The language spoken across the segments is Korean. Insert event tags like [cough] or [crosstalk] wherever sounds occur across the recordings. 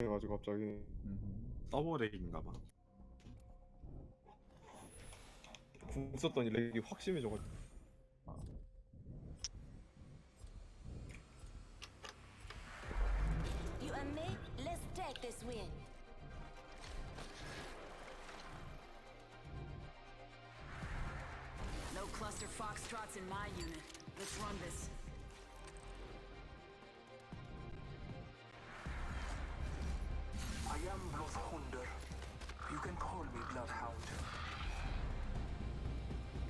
해가지고 갑자기 음. 서버 렉인가 봐. 궁 썼더니 렉이 확 심해져가지고 You and me, let's take this win. No cluster foxtrots in my unit. Let's run this. I am Bloodhunder. You can call me Bloodhound.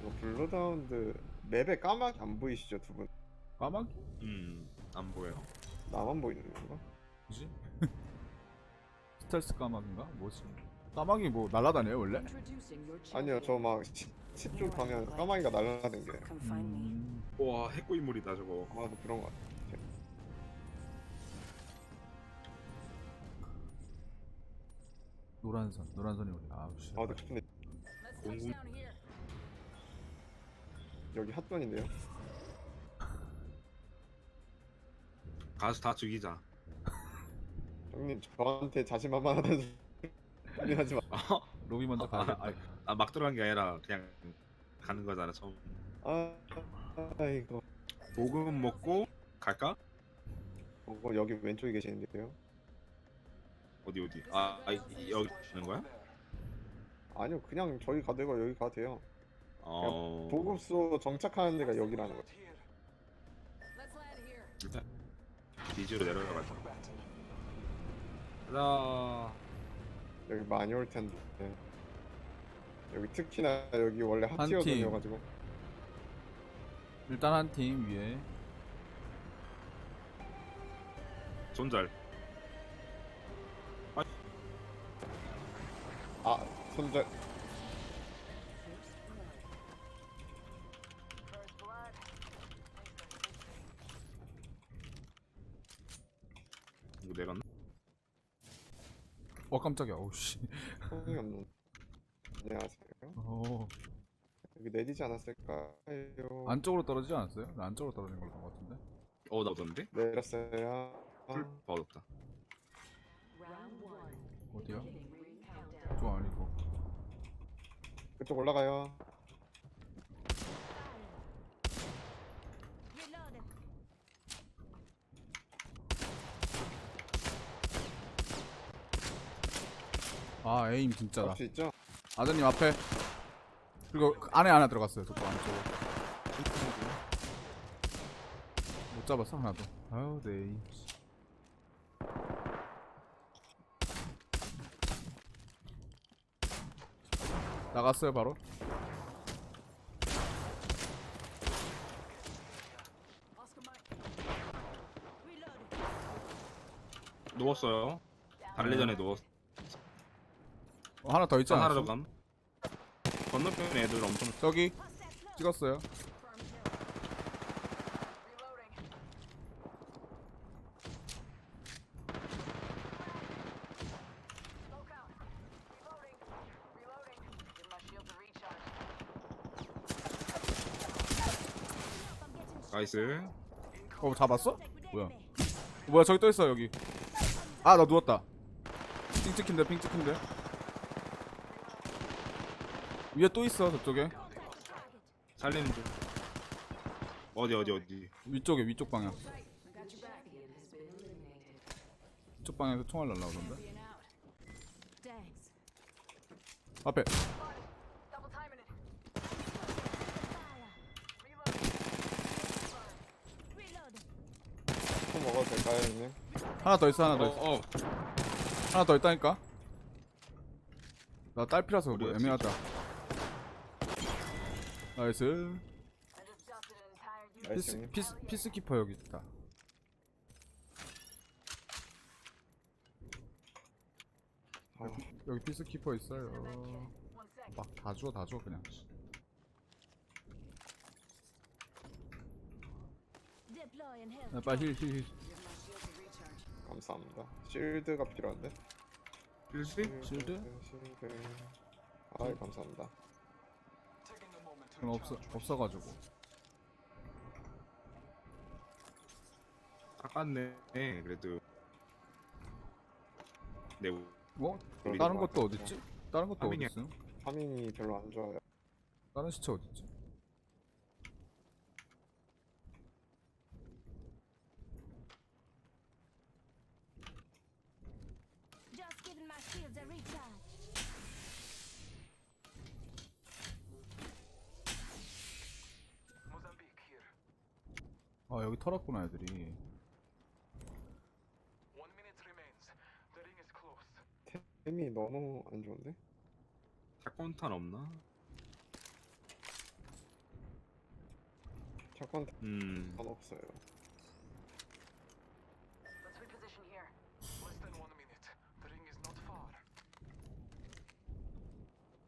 이거 블러다운드 맵에 까맣게 안 보이시죠 두 분? 까마귀? 음, 안 보여. 나만 보이는 건가? 뭐지? [laughs] 스텔스 까마귀인가? 뭐지? 까마귀 뭐 날라다녀요 원래? 아니요 저막 시쪽 가면 까마귀가 날아다니는 게 me. 음. 와, 핵고인물이다 저거. 아마도 그런 것 같아 노란 선 노란 선이 우리 아우 씨 아 근데 근데 Let's touch touch down here. 여기 핫돈인데요? 가서 다 죽이자. 형님 저한테 자신만만하다는 소리 하지 마 로비 먼저 아, 가야 돼 아, 막 들어간 게 아니라 그냥 가는 거잖아 처음. 아, 아이고 보금 먹고 갈까? 어, 여기 왼쪽에 계시는데요? 어디 어디? 아, 아 이- 여기 있는 거야? 아니요 그냥 저기 가도 되고 여기 가도 돼요 어. 보급소 정착하는 데가 여기라는 거죠 Here. Let's land here. 일단 뒤지로 내려가자. 가자. 여기 많이 올 텐데 여기 특히나 여기 원래 한 핫티어전이어가지고 일단 한 팀 위에 손절. 아 손절 이거 내렸나? 어 깜짝이야 어우씨 소용이 없는 안녕하세요 어 여기 내리지 않았을까요? 안쪽으로 떨어지지 않았어요? 나 안쪽으로 떨어진 걸로 본것 같은데 어, 나 오던데? 내렸어요 풀 받았다. Round one. 어디요? Ring 좀 아니고. 그쪽 올라가요. 아 에임 진짜다. 있죠? 아드님 앞에. 그리고 그 안에 하나 들어갔어요 저거 안쪽으로. 못 잡았어 하나도. 아유 네 에임 나갔어요 바로. 누웠어요. 달리 전에 누웠어. 어, 하나 더 있지 하나 더 않았어? 감. 건너편에 애들 엄청 저기. 찍었어요 나이스. 어 잡았어? Contact with 뭐야. 어, 뭐야 저기 또 있어 여기 아 나 누웠다 핑 찍힌데 핑 찍힌데 위에 또 있어 저쪽에 살리는 중. 어디 어디 어디. 위쪽에 위쪽 방향. 이쪽 방향에서 총알 날라오던데. 앞에 총 먹어도 될까요 형님? 하나 더 있어 하나 어, 더 있어 어. 하나 더 있다니까 나 딸피라서 뭐? 애매하다 나이스 피스, 형님 피스, 피스키퍼 여기 있다 아, 여기 피스키퍼 있어요. 막다줘다줘 그냥 야, 빨리 힐힐힐 Give my shield a recharge. 감사합니다 실드가 필요한데? 필수? 실드? 실드 아이 감사합니다 Taking a moment to 그럼 없어. 없어가지고 아깝네. 그래도 네. 뭐? 다른. 것도 어딨지? 다른 것도 화면이- 어딨어? 파밍이 별로 안 좋아요. 다른 시체 어딨지? Just giving my shields a recharge. Mozambique here. 아 여기 털었구나 애들이 One minute remains. The ring is close. 템이 너무 안 좋은데? 샷건탄 없나? 잠깐 음. 단 없어요. Let's reposition here. Less than one minute. The ring is not far.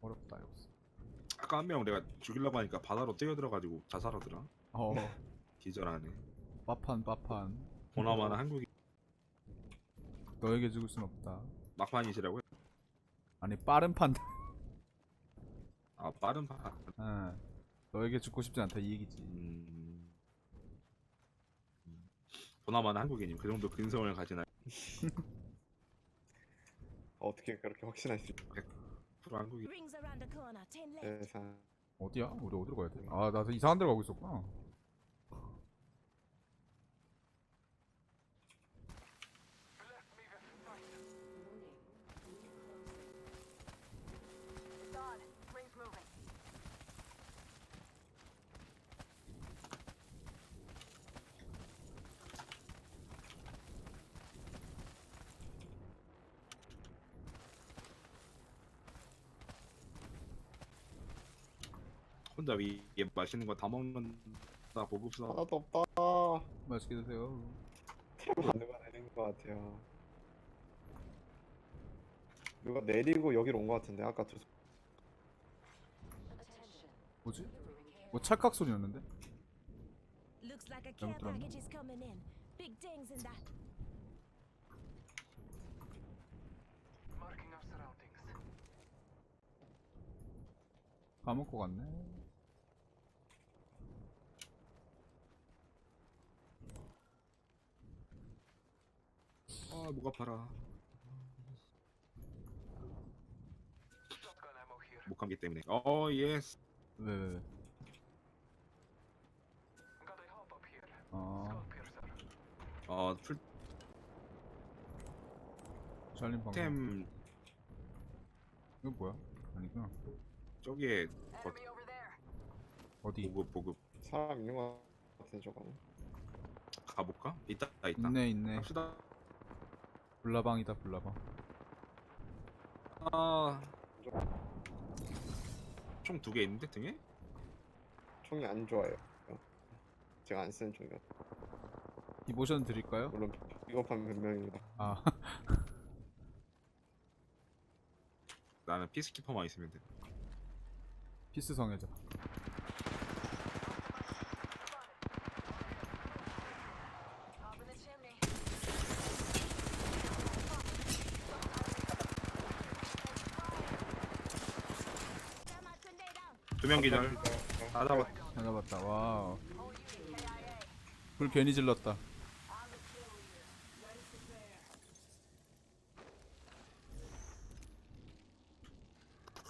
어렵다 이거 아까 한 명 내가 죽이려고 하니까 바다로 뛰어들어가지고 자살하더라. 어 기절하네. 빠판 빠판 보나마나 한국이 너에게 죽을 순 없다 막판이시라고요? 아니 빠른 판아 빠른 파. 아, 너에게 죽고 싶지 않다 이 얘기지 음. 음. 보나마나 한국인님 그 정도 근성을 가진 [laughs] 어떻게 그렇게 확신할 수 있 지? 프로 한국인. Rings around the corner. Ten left. 세상. 어디야? 우리 어디로 가야 돼? 아 나도 이상한 데로 가고 있었구나 Left me with fight. It's on. Ring's moving. 혼자 위에 맛있는 거 다 먹는다 보급사. 하나도 없다. 맛있게 드세요 템 누가 내린 것 같아요. 누가 내리고 여기로 온 것 같은데 아까 두. 뭐지? 뭐 찰칵 소리였는데? Looks like a care 잘못 들었나? package is coming in. Big things in that. Marking our surroundings. 까먹고 갔네 목 아파라. Shotgun ammo here. 목 감기 때문에. 어, 예스. 왜 왜, 왜? 아 Skull piercer. 어, 샬린 방금 이거 뭐야? 아니구나 저기에 Enemy over there. 어디? 보급 보급 사람 있는 것 같은데 저거는. 가볼까? 있다 있다. 있네 있네 갑시다. 불나방이다 불나방 아. 총 두 개 있는데 등에? 총이 안 좋아요. 제가 안 쓰는 총이요. 디보션 드릴까요? 물론 비겁한 변명입니다. 아 나는 피스키퍼만 있으면 돼. 피스 성애자 명 기절. 다 잡았. 잘 잡았다 KIA. 불 괜히 질렀다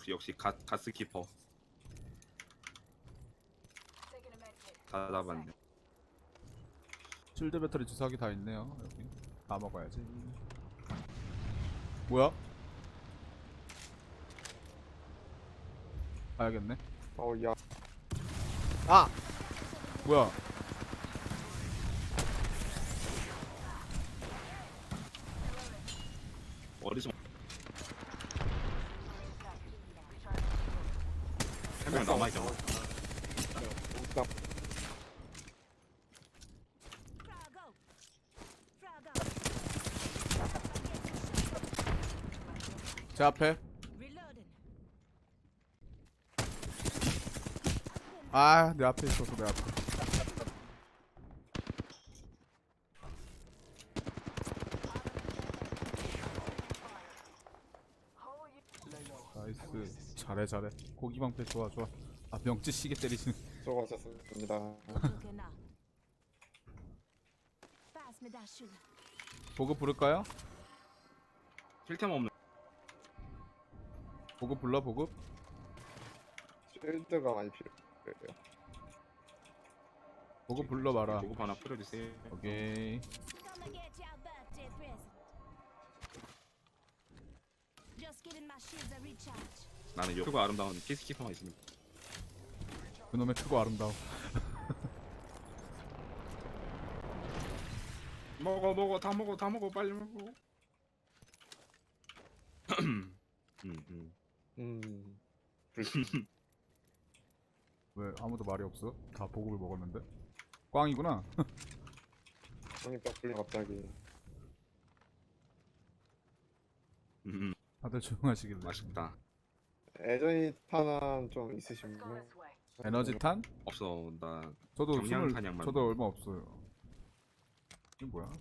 역시 가 가스 키퍼 med kit. 다 잡았네. 실드 배터리 주사기 다 있네요 여기 다 먹어야지 뭐야? 봐야겠네 어, 야, 아! 뭐야 어디서? 한명 남아 있잖아. 옥상 Frog out. Frog out. 제 앞에 아 내 앞에 있어서 내 앞에. 나이스 잘해 잘해 고기 방패 좋아 좋아 아 명치 시계 때리시는 수고하셨습니다. 보급 부를까요? 필템 없는 보급 불러 보급 쉴드가 많이 필요해요. 보급 불러봐라 보급 하나 뿌려주세요. 오케이 Gonna get your birthday present. Just getting my shields a recharge. 나는 요 크고 아름다운 키스키퍼만 있으면 그놈의 크고 아름다워 [laughs] 먹어 먹어 다 먹어 다 먹어 빨리 먹어. 음, 음. 음. [laughs] 왜 아무도 말이 없어? 다 보급을 먹었는데 꽝이구나 [laughs] 형이 딱 불려 갑자기. 음, 다들 조용하시길래 맛있다. 애전이 탄환 좀 있으신 Let's go 분? this way. 에너지 탄? 없어 나 저도 경량 스물 탄약만 저도 얼마 없어요 이게 뭐야?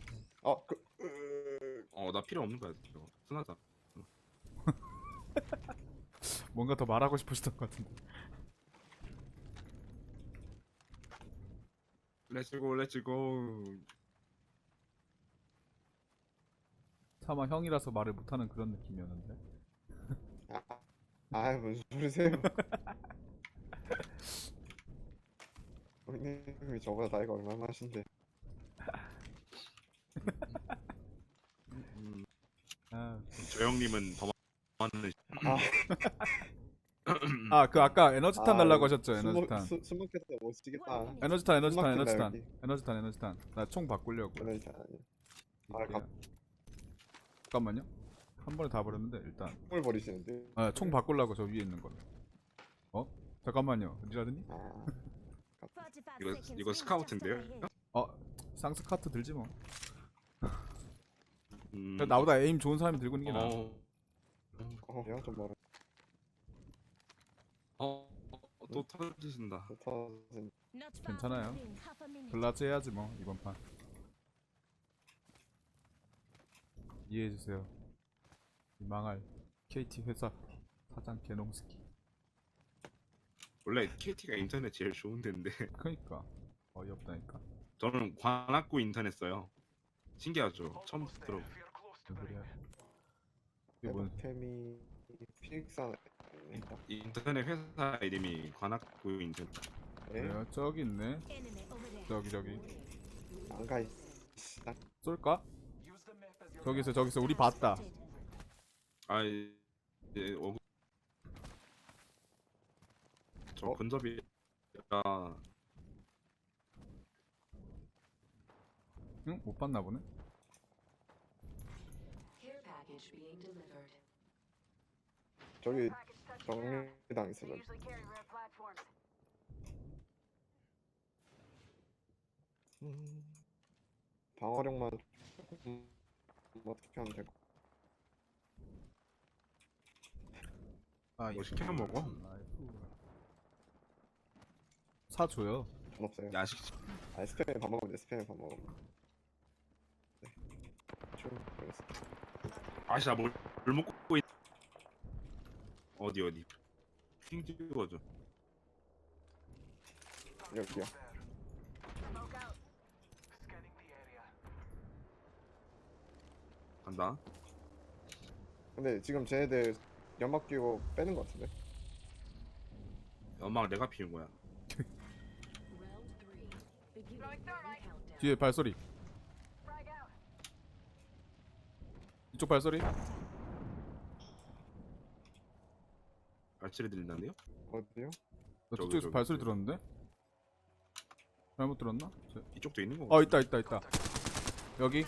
아, 그, 으... 어 나 필요 없는 거야 이거 순하다. [laughs] 뭔가 더 말하고 싶으시던 것 같은데 렛츠고 렛츠고. 차마 형이라서 말을 못하는 그런 느낌이었는데 아, 아, 무슨 소리세요? 형님이 저보다 나이가 얼마나. 음, 아저 형님은 더 많은. 아, [laughs] 아 그 아까 에너지 탄 아, 하셨죠 술 에너지 먹- 탄 술- 술 먹겠다 못 치겠다. 에너지 탄 에너지 탄숨 에너지 막힌다, 탄 여기. 에너지 탄 에너지 탄 나 총 바꾸려고 에너지 탄 아니야. 아. 갑- 잠깐만요 한 번에 다 버렸는데 일단 물 버리시는데. 아, 총 바꾸려고 저 위에 있는 걸로 어? 잠깐만요 리라드님? 아, 45 이거 이거 스카우트인데요? 어 쌍스 카트 들지 뭐 음, 나보다 에임 좋은 사람이 들고 있는 게 나아 어, 어, 얘가 좀 멀어. 어, 어, 또 터지신다. far 괜찮아요. 글라즈 해야지 뭐 이번 판 이해해주세요 이 망할 KT 회사 사장 개놈스키 원래 KT가 인터넷 제일 좋은 데인데 [laughs] 그니까 어이없다니까 저는 관악구 인터넷 써요. 신기하죠? 처음 들어. 무슨 소리야. 이게 뭔 템이 피닉스 안에 있다. 인터넷 회사 이름이 관악구 인터넷. 네? 저기 있네. 저기 저기 안가 있. 딱 쏠까? Use the map as your 저기 있어 저기 있어 우리 봤다 아 이제 어... 저 어? 근접이 아 응? 못 봤나 보네. 저기. 정리당 있어 They 저기. usually carry red platforms. 음, 방어력만 조금 어떻게 하면 될까? 아 뭐 시켜 먹어? 사줘요 돈 없어요. 야식 아 스팸에 밥 먹으면 돼. 스팸에 밥 먹으면. 네. 좀. 아씨 나뭘 뭘 먹고 있... 어디 어디 핑 찍어줘 여기요. 간다 근데 지금 쟤네들 연막 끼고 빼는 것 같은데. 연막 내가 피운 거야. 뒤에 발소리. 이쪽 발소리 알치리 들린다는데요? 어디요? 나 저기, 뒤쪽에서 저기, 발소리 저기. 들었는데? 잘못 들었나? 저- 이쪽도 있는 거 어 있다 있다 있다 여기.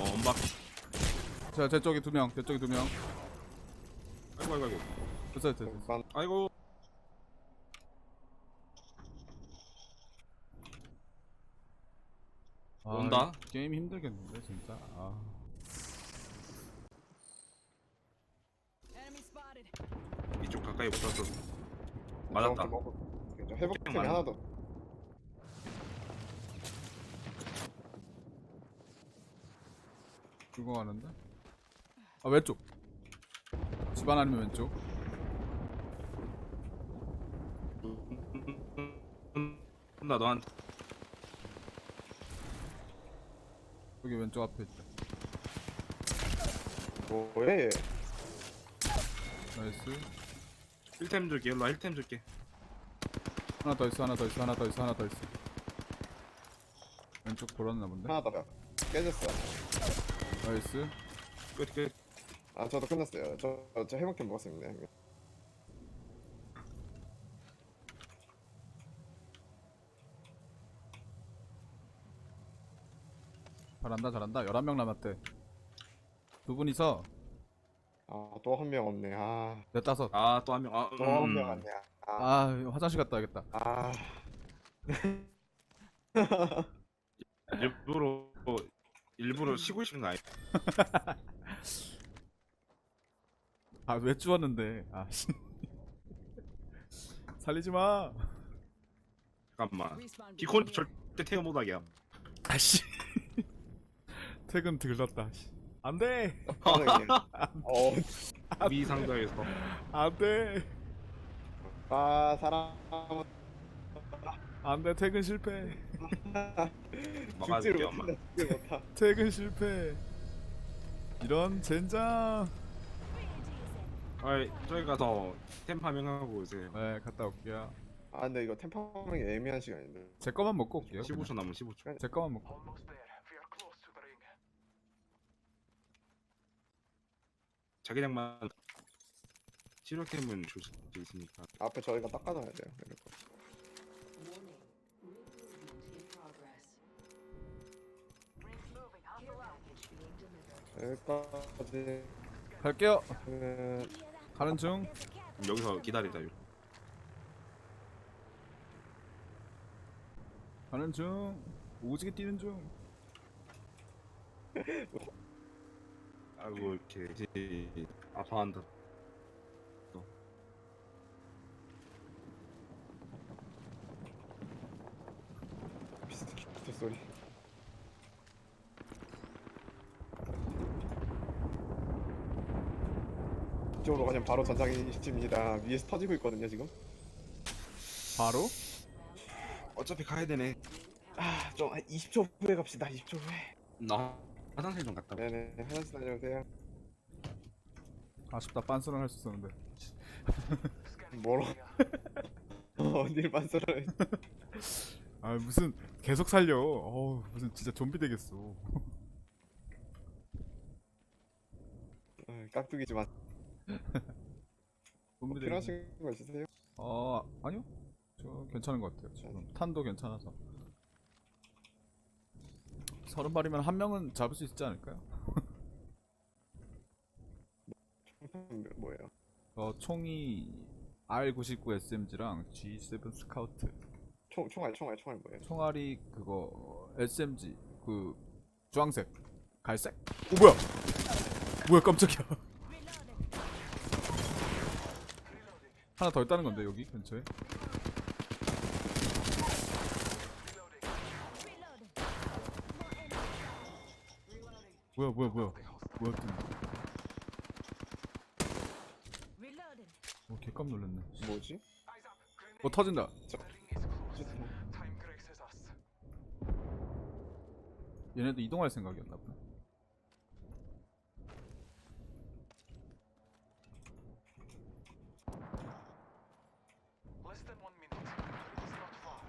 어 엄박 자 저쪽에 두명 저쪽에 두명 아이고 아이고 아이고 됐어 됐어 됐어. 만 아이고 아, 온다. 이 게임 힘들겠는데 진짜 아 Enemy spotted. 이쪽 가까이 못 왔어 저한테 맞았다. 그죠. 회복템이 많아. 하나 더. 죽어가는데? 아 왼쪽 집안 아니면 왼쪽? 나 너한테. 여기 왼쪽 앞에 있다. 뭐해? 나이스. 1템 줄게 일로 1템 줄게. 하나 더 있어 하나 더 있어 하나 더 있어 하나 더 있어. 왼쪽 돌았나 본데? 하나 더. 깨졌어. 나이스. 끝끝 아 저도 끝났어요. 저, 저 해먹게 먹었습니다. 형님. 잘한다 잘한다 11명 남았대 두 분이서 아또 한 명 없네. 아. 내 따서 아또 한 명 아, 또한 음. 명 왔네. 아. 아 화장실 갔다 와야겠다 아. [laughs] 일부러 일부러 쉬고 싶은 거 아니야 [laughs] 아왜 주웠는데 아 씨. [laughs] 살리지 마 잠깐만 비콘. 절대 태워 못하게 함 아씨 [laughs] 퇴근 들렀다 씨. 안돼. 어. 미상자에서 안돼 아 사람 안돼 퇴근 실패 [laughs] 막아줄게 죽지를 엄마 못한다. 죽지 못하. 퇴근 실패 이런 젠장 아이 저희 가서 템 파밍하고 오세요 네 갔다 올게요 아 근데 이거 템파밍이 애매한 시간인데. 제 거만 먹고 올게요 15초 남은 15초 제 거만 먹고 Almost there. We are close to the ring. 자기장만 치료템은 줄수 있으니까 앞에 저희가 닦아놔야 돼요. 이럴 거. Warning. Movement in progress. Ring's moving. Care Hostile out. package being delivered. 여기까지. 갈게요 그 가는 중. 그럼 여기서 기다리자 요 가는 중. 오지게 뛰는 중. [laughs] 아이고 이렇게 이제 아파한다. 비스트 비스트 소리. 이쪽으로 가면 바로 전장입니다. 위에서 터지고 있거든요 지금. 바로 어차피 가야 되네 아좀 20초 후에 갑시다. 20초 후에. 나 화장실 좀 갔다 올게. 네네 화장실 다녀오세요. 아쉽다 빤스런 할수 있었는데 뭐로? [laughs] 어딜 만들어? 아 무슨 계속 살려 어우 무슨 진짜 좀비 되겠어 아, 깍두기지만 좀비 되겠네 필요하신 거 있으세요? 어 아니요 저 괜찮은 것 같아요 지금 탄도 괜찮아서 서른 발이면 한 명은 잡을 수 있지 않을까요? 뭐예요? 어 총이 R99 SMG랑 G7 스카우트 총 총알 총알 총알 뭐예요? 총알이 그거 SMG 그 주황색 갈색? 오 뭐야 뭐야 깜짝이야 하나 더 있다는 건데 여기 근처에 뭐야 뭐야 뭐야 뭐야 또. 어, 개깜 놀랐네 뭐지? 어 터진다 us. 얘네도 이동할 생각이었나 보네 Less than one minute. The ring is not far.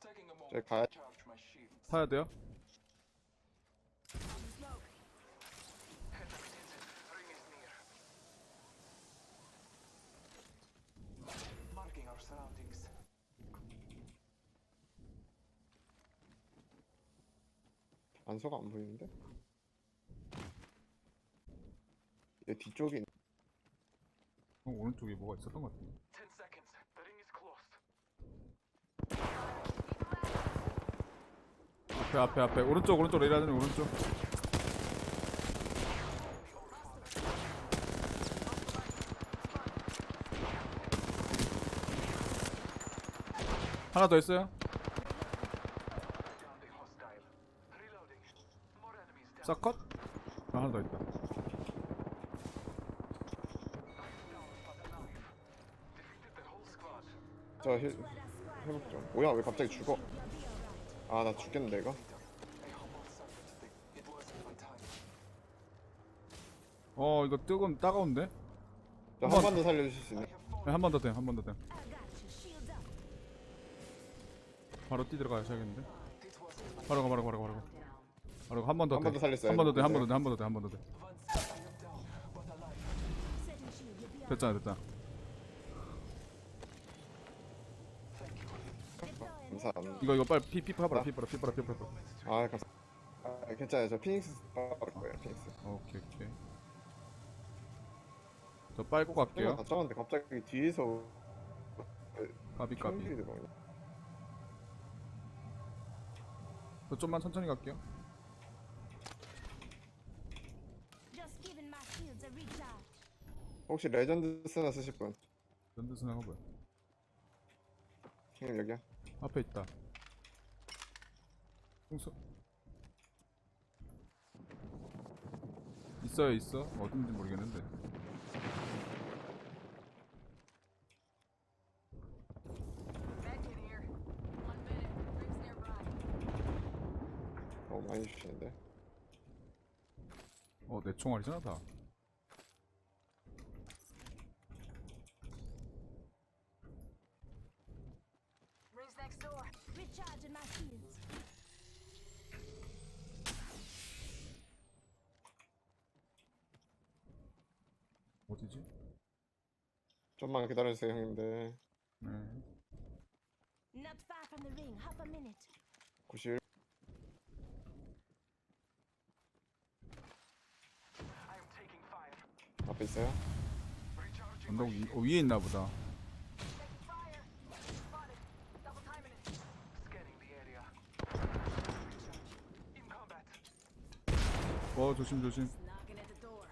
Taking a moment 가야- to charge my shields. 타야 돼요? 안서가 안 보이는데? 얘 뒤쪽에 있- 어, 오른쪽에 뭐가 있었던 것 같은데 앞에 앞에 앞에. 오른쪽 오른쪽 레이라드님 오른쪽. 하나 더 있어요? 싹컷? 아, 하나 더 있다. 자 힐, 회복 좀. 뭐야 왜 갑자기 죽어? 아 나 죽겠는데 이거? 어, 이거 뜨거운, 따가운데? 저한번 더 살려주실 수 있나? 한 번 더 돼, 한 번 더 돼. 바로 뛰 들어가셔야겠는데? 바로 가, 바로 가, 바로 가, 바로 가. 바로 한번더한 돼. 번더 살렸어요. 한 번 더 돼, 한 번 더 돼, 한 번 더 돼, 한 번 더 돼. 됐잖아, 됐잖아. 감사합니다. 이거, 이거 빨리 피, 피 봐봐라, 피 봐라, 피 봐라, 피 봐라. 아 감사. 아 괜찮아요. 저 피닉스 빠를 거예요. 피닉스. 오케이, 오케이. 저 빨고 갈게요. 다 잡았는데 갑자기 뒤에서 까비, 총질이 까비. 들어오네. 저 좀만 천천히 갈게요. Just giving my shields a recharge. 혹시 레전드 스나 쓰실 분? 연드 스나가 뭐야? 형님 여기요. 앞에 있다. 홍수. 있어요, 있어. 어딘지 모르겠는데. 어 많이 주시는데. 어, 내 총알이잖아, 다. Recharging my shields. 어디지? 좀만 기다려주세요 형님들. 네. Not far from the ring. Half a minute. 91 I am taking fire. 앞에 있어요. 언덕 위, 어, 위에 있나 보다. 어, 조심, 조심. Knocking at the door.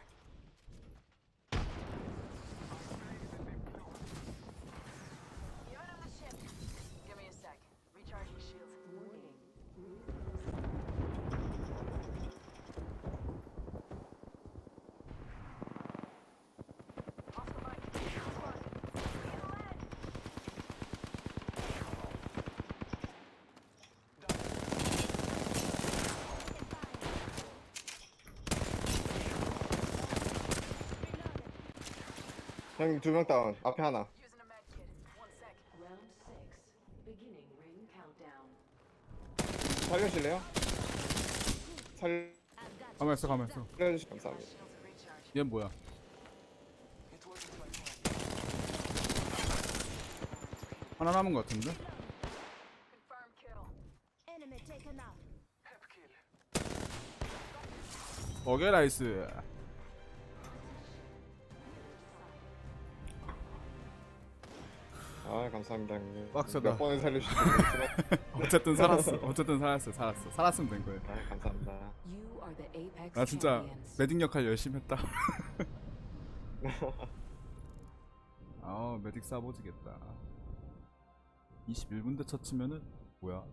Give it on the ship. Give me a sec. Recharging shields. Warning. Hostile mic. Spotted. In lead. 형님 두명 다운. 앞에 하나. Using a med kit. One sec. Round six. Beginning ring countdown. 살려주실래요? 살. 가만 있어, 가만 있어. 살려주시 감사합니다. Shields are recharged. 얘 뭐야? My plan. 하나 남은 것 같은데? Confirm kill. Enemy taken out. Hep kill. 오케이, 나이스. 아 감사합니다 형님. 빡세다. 몇 번을 모르겠지만 [laughs] 어쨌든 살았어. 어쨌든 살았어, 살았어. 살았으면 된 거예요. 아 감사합니다. 나 진짜. 메딕 역할 열심히 했다. 아, 메딕 싸보지겠다. 21분대 첫 치면은 뭐야?